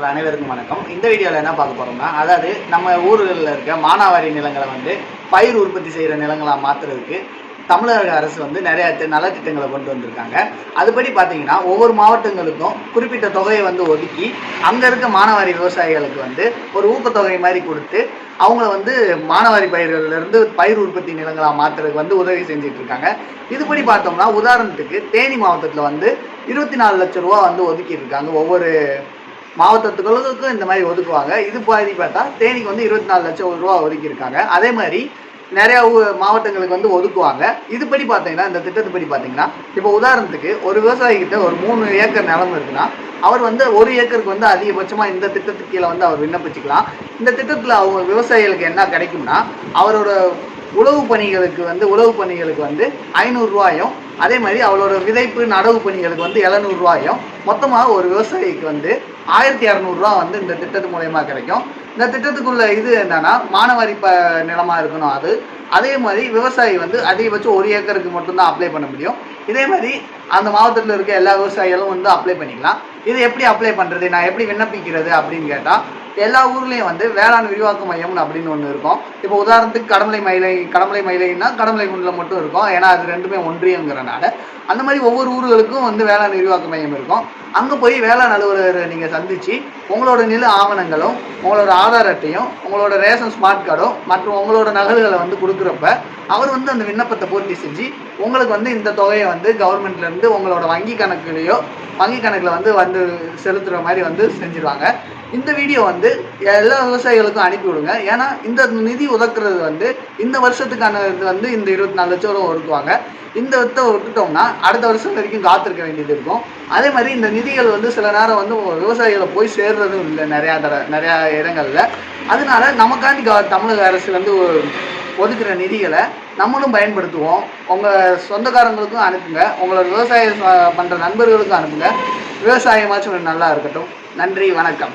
நண்பர்கள் அனைவருக்கும் வணக்கம். இந்த வீடியோவில் என்ன பார்க்க போகிறோம்னா அதாவது நம்ம ஊர்களில் இருக்க மானாவாரி நிலங்களை வந்து பயிர் உற்பத்தி செய்கிற நிலங்களாக மாற்றுறதுக்கு தமிழக அரசு வந்து நிறைய நலத்திட்டங்களை கொண்டு வந்திருக்காங்க. அதுபடி பார்த்தீங்கன்னா ஒவ்வொரு மாவட்டங்களுக்கும் குறிப்பிட்ட தொகையை வந்து ஒதுக்கி அங்கே இருக்க மானாவாரி விவசாயிகளுக்கு வந்து ஒரு ஊக்கத்தொகை மாதிரி கொடுத்து அவங்கள வந்து மானாவாரி பயிர்களிலிருந்து பயிர் உற்பத்தி நிலங்களாக மாற்றுறதுக்கு வந்து உதவி செஞ்சுட்டு இருக்காங்க. இதுபடி பார்த்தோம்னா உதாரணத்துக்கு தேனி மாவட்டத்தில் வந்து இருபத்தி நாலு லட்சம் ரூபா வந்து ஒதுக்கிட்டு இருக்காங்க. ஒவ்வொரு மாவட்டத்துகளுக்கும் இந்த மாதிரி ஒதுக்குவாங்க. இது பாதி பார்த்தா தேனிக்கு வந்து இருபத்தி நாலு லட்சம் ரூபா ஒதுக்கியிருக்காங்க. அதே மாதிரி நிறையா மாவட்டங்களுக்கு வந்து ஒதுக்குவாங்க. இதுபடி பார்த்தீங்கன்னா இந்த திட்டத்துப்படி பார்த்தீங்கன்னா இப்போ உதாரணத்துக்கு ஒரு விவசாயிகிட்ட ஒரு மூணு ஏக்கர் நிலம் இருக்குன்னா அவர் வந்து ஒரு ஏக்கருக்கு வந்து அதிகபட்சமாக இந்த திட்டத்துக்கு கீழே வந்து அவர் விண்ணப்பிச்சுக்கலாம். இந்த திட்டத்தில் அவங்க விவசாயிகளுக்கு என்ன கிடைக்கும்னா அவரோட உழவு பணிகளுக்கு வந்து உழவு பணிகளுக்கு வந்து ஐநூறுரூவாயும் அதே மாதிரி அவளோட விதைப்பு நடவு பணிகளுக்கு வந்து எழுநூறுவாயும் மொத்தமாக ஒரு விவசாயிக்கு வந்து ஆயிரத்தி இரநூறுவா வந்து இந்த திட்டத்து மூலயமா கிடைக்கும். இந்த திட்டத்துக்குள்ள இது என்னன்னா மானவாரி ப நிலமாக இருக்கணும் அது. அதே மாதிரி விவசாயி வந்து அதிகபட்சம் ஒரு ஏக்கருக்கு மட்டும்தான் அப்ளை பண்ண முடியும். இதே மாதிரி அந்த மாவட்டத்தில் இருக்க எல்லா விவசாயிகளும் வந்து அப்ளை பண்ணிக்கலாம். இது எப்படி அப்ளை பண்ணுறது நான் எப்படி விண்ணப்பிக்கிறது? அப்படின்னு கேட்டால் எல்லா ஊர்லேயும் வந்து வேளாண் விரிவாக்க மையம்னு அப்படின்னு ஒன்று இருக்கும். இப்போ உதாரணத்துக்கு கடமலை மயிலை கடமலை மயிலைன்னா கடமலை குண்டில் மட்டும் இருக்கும். ஏன்னா அது ரெண்டுமே ஒன்றியங்கிறனால அந்த மாதிரி ஒவ்வொரு ஊர்களுக்கும் வந்து வேளாண் விரிவாக்க மையம் இருக்கும். அங்கே போய் வேளாண் அலுவலரை நீங்கள் சந்தித்து உங்களோட நில ஆவணங்களும் உங்களோட ஆதார் அட்டையும் உங்களோட ரேஷன் ஸ்மார்ட் கார்டும் மற்றும் உங்களோட நகல்களை வந்து கொடுக்குறப்ப அவர் வந்து அந்த விண்ணப்பத்தை பூர்த்தி செஞ்சு உங்களுக்கு வந்து இந்த தொகையை வந்து கவர்மெண்ட்லேருந்து உங்களோட வங்கி கணக்குலையோ வங்கி கணக்கில் வந்து வந்து செலுத்துகிற மாதிரி வந்து செஞ்சிருவாங்க. இந்த வீடியோ வந்து எல்லா விவசாயிகளுக்கும் அனுப்பி விடுங்க. ஏன்னா இந்த நிதி உதக்குறது வந்து இந்த வருஷத்துக்கான இது வந்து இந்த இருபத்தி நாலு லட்சம் ரூபா ஒதுக்குவாங்க. இந்த வித்தை விட்டுட்டோம்னா அடுத்த வருஷம் வரைக்கும் காத்திருக்க வேண்டியது இருக்கும். அதே மாதிரி இந்த நிதிகள் வந்து சில நேரம் வந்து விவசாயிகளை போய் சேர்றதும் இல்லை நிறையா தர நிறையா இடங்கள்ல. அதனால நமக்காண்டி க தமிழக அரசு வந்து ஒ- ஒதுக்குற நிதிகளை நம்மளும் பயன்படுத்துவோம். உங்கள் சொந்தக்காரங்களுக்கும் அனுப்புங்க. உங்களோட விவசாயம் பண்ணுற நண்பர்களுக்கும் அனுப்புங்க. விவசாயமாச்சும் நல்லா இருக்கட்டும். நன்றி வணக்கம்.